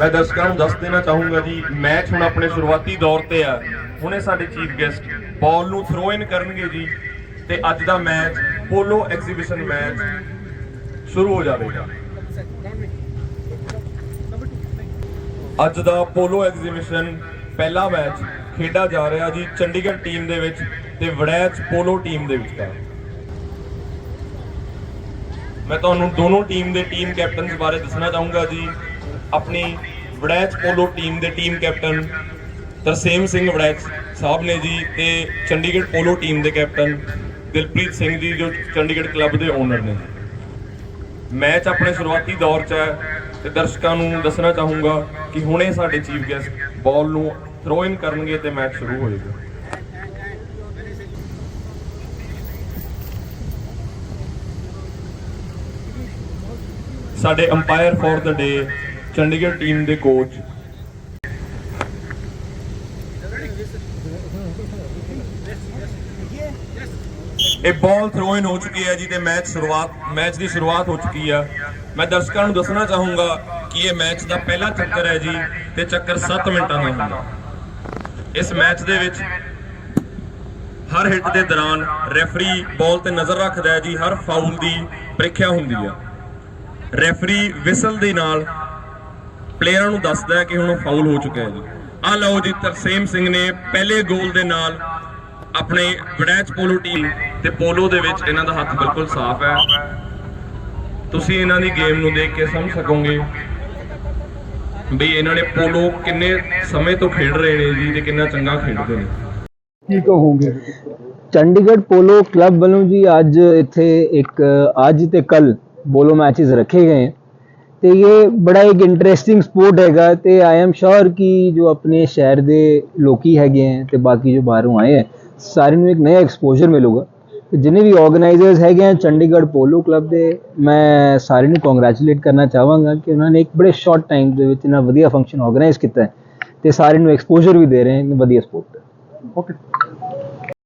ਮੈਂ ਦਰਸ਼ਕਾਂ ਨੂੰ ਦੱਸ ਦੇਣਾ ਚਾਹੂੰਗਾ ਜੀ, ਮੈਚ ਹੁਣ ਆਪਣੇ ਸ਼ੁਰੂਆਤੀ ਦੌਰ ਤੇ ਆ। ਹੁਣੇ ਸਾਡੇ ਚੀਫ ਗੈਸਟ ਬਾਲ ਨੂੰ ਥਰੋ ਇਨ ਕਰਨਗੇ ਜੀ, ਤੇ ਅੱਜ ਦਾ ਮੈਚ, ਪੋਲੋ ਐਗਜ਼ੀਬਿਸ਼ਨ ਮੈਚ ਸ਼ੁਰੂ ਹੋ ਜਾਵੇਗਾ। ਅੱਜ ਦਾ ਪੋਲੋ ਐਗਜ਼ੀਬਿਸ਼ਨ ਪਹਿਲਾ ਮੈਚ ਖੇਡਿਆ ਜਾ ਰਿਹਾ ਜੀ, ਚੰਡੀਗੜ੍ਹ ਟੀਮ ਦੇ ਵਿੱਚ ਤੇ ਵੜੈਚ ਪੋਲੋ ਟੀਮ ਦੇ ਵਿਚਕਾਰ ਮੈਂ ਤੁਹਾਨੂੰ ਦੋਨੋਂ ਟੀਮ ਦੇ ਟੀਮ ਕੈਪਟਨਸ ਬਾਰੇ ਦੱਸਣਾ ਚਾਹੂੰਗਾ ਜੀ ਆਪਣੀ ਵੜੈਚ ਪੋਲੋ ਟੀਮ ਦੇ ਟੀਮ ਕੈਪਟਨ ਤਰਸੇਮ ਸਿੰਘ ਵੜੈਚ ਸਾਹਿਬ ਨੇ ਜੀ ਤੇ ਚੰਡੀਗੜ੍ਹ ਪੋਲੋ ਟੀਮ ਦੇ ਕੈਪਟਨ ਦਿਲਪ੍ਰੀਤ ਸਿੰਘ ਜੀ ਜੋ ਚੰਡੀਗੜ੍ਹ ਕਲੱਬ ਦੇ ਓਨਰ ਨੇ। ਮੈਚ ਆਪਣੇ ਸ਼ੁਰੂਆਤੀ ਦੌਰ 'ਚ ਹੈ ਤੇ ਦਰਸ਼ਕਾਂ ਨੂੰ ਦੱਸਣਾ ਚਾਹੂੰਗਾ ਕਿ ਹੁਣੇ ਸਾਡੇ ਚੀਫ ਗੈਸਟ ਬਾਲ ਨੂੰ ਥਰੋ ਇਨ ਕਰਨਗੇ ਤੇ ਮੈਚ ਸ਼ੁਰੂ ਹੋਏਗਾ ਸਾਡੇ umpire for the day Chandigarh team ਦੇ ਕੋਚ ਇਹ ਬਾਲ ਥਰੋ ਇਨ ਹੋ ਚੁੱਕੀ ਹੈ ਜੀ ਤੇ ਮੈਚ ਸ਼ੁਰੂਆਤ ਮੈਚ ਦੀ ਸ਼ੁਰੂਆਤ ਹੋ ਚੁੱਕੀ ਆ। ਮੈਂ ਦਰਸ਼ਕਾਂ ਨੂੰ ਦੱਸਣਾ ਚਾਹੂੰਗਾ ਕਿ ਇਹ ਮੈਚ ਦਾ ਪਹਿਲਾ ਚੱਕਰ ਹੈ ਜੀ ਤੇ ਚੱਕਰ 7 ਮਿੰਟਾਂ ਦਾ ਹੁੰਦਾ। ਇਸ ਮੈਚ ਦੇ ਵਿੱਚ ਹਰ ਹਿੱਟ ਦੇ ਦੌਰਾਨ ਰੈਫਰੀ ਬਾਲ ਤੇ ਨਜ਼ਰ ਰੱਖਦਾ ਹੈ ਜੀ, ਹਰ ਫਾਉਲ ਦੀ ਪ੍ਰੀਖਿਆ ਹੁੰਦੀ ਹੈ ਰੈਫਰੀ ਵਿਸਲ ਦੇ ਨਾਲ ਪਲੇਅਰਾਂ ਨੂੰ ਦੱਸਦਾ ਹੈ ਕਿ ਹੁਣ ਫਾਉਲ ਹੋ ਚੁੱਕਾ ਹੈ ਜੀ। ਆ ਲਓ ਜੀ ਤਰਸੇਮ ਸਿੰਘ ਨੇ ਪਹਿਲੇ ਗੋਲ ਦੇ ਨਾਲ ਆਪਣੇ ਵੜੈਚ ਪੋਲੋ ਟੀਮ ਤੇ ਪੋਲੋ ਦੇ ਵਿੱਚ ਇਹਨਾਂ ਦਾ ਹੱਥ ਬਿਲਕੁਲ ਸਾਫ਼ ਹੈ। ਤੁਸੀਂ ਇਹਨਾਂ ਦੀ ਗੇਮ ਨੂੰ ਦੇਖ ਕੇ ਸਮਝ ਸਕੋਗੇ ਵੀ ਇਹਨਾਂ ਨੇ ਪੋਲੋ ਕਿੰਨੇ ਸਮੇਂ ਤੋਂ ਖੇਡ ਰਹੇ ਨੇ ਜੀ ਤੇ ਕਿੰਨਾ ਚੰਗਾ ਖੇਡਦੇ ਨੇ। ਕੀ ਕਹੋਗੇ? ਚੰਡੀਗੜ੍ਹ ਪੋਲੋ ਕਲੱਬ ਵੱਲੋਂ ਜੀ ਅੱਜ ਇੱਥੇ ਇੱਕ ਅੱਜ ਤੇ ਕੱਲ ਪੋਲੋ ਮੈਚਸ ਰੱਖੇ ਗਏ हैं ਤੇ ਇਹ ਬੜਾ ਇੱਕ ਇੰਟਰਸਟਿੰਗ ਸਪੋਰਟ ਹੈਗਾ ਤੇ ਆਈ ਐਮ ਸ਼ੋਰ ਕਿ ਜੋ ਆਪਣੇ ਸ਼ਹਿਰ ਦੇ ਲੋਕੀ ਹੈਗੇ ਹੈ ਤੇ ਬਾਕੀ ਜੋ ਬਾਹਰੋਂ ਆਏ ਹੈ, ਸਾਰਿਆਂ ਨੂੰ ਇੱਕ ਨਵਾਂ ਐਕਸਪੋਜ਼ਰ ਮਿਲੂਗਾ। ਤੇ ਜਿੰਨੇ ਵੀ ਆਰਗੇਨਾਈਜ਼ਰਸ ਹੈਗੇ ਹੈ, ਚੰਡੀਗੜ੍ਹ ਪੋਲੋ ਕਲੱਬ ਦੇ, ਮੈਂ ਸਾਰਿਆਂ ਨੂੰ ਕੰਗ੍ਰੈਚੁਲੇਟ ਕਰਨਾ ਚਾਹਾਂਗਾ ਕਿ ਉਹਨਾਂ ਨੇ ਇੱਕ ਬੜੇ ਸ਼ਾਰਟ ਟਾਈਮ ਦੇ ਵਿੱਚ ਇਹਨਾਂ ਵਧੀਆ ਫੰਕਸ਼ਨ ਆਰਗੇਨਾਈਜ਼ ਕੀਤਾ ਹੈ ਤੇ ਸਾਰਿਆਂ ਨੂੰ ਐਕਸਪੋਜ਼ਰ ਵੀ ਦੇ ਰਹੇ ਹਨ ਵਧੀਆ ਸਪੋਰਟ ਓਕੇ